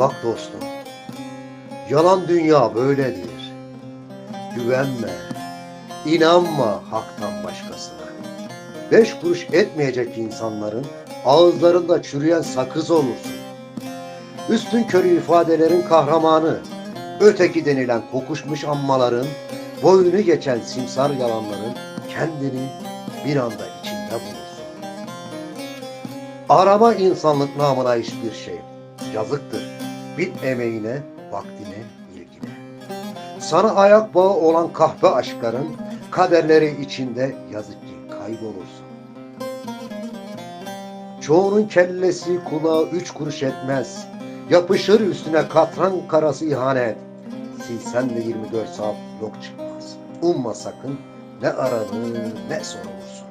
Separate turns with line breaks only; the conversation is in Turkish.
Bak dostum, yalan dünya böyledir. Güvenme, inanma haktan başkasına. Beş kuruş etmeyecek insanların ağızlarında çürüyen sakız olursun. Üstün körü ifadelerin kahramanı, öteki denilen kokuşmuş ammaların, boyunu geçen simsar yalanların kendini bir anda içinde bulursun. Arama insanlık namına hiçbir şey. Yazıktır. Bil emeğine, vaktine, ilgine. Sana ayak bağı olan kahpe aşkların kaderleri içinde yazık ki kaybolursun. Çoğunun kellesi kulağı üç kuruş etmez. Yapışır üstüne katran karası ihanet. Silsen de 24 saat yok çıkmaz. Umma sakın ne aranır ne sorulur.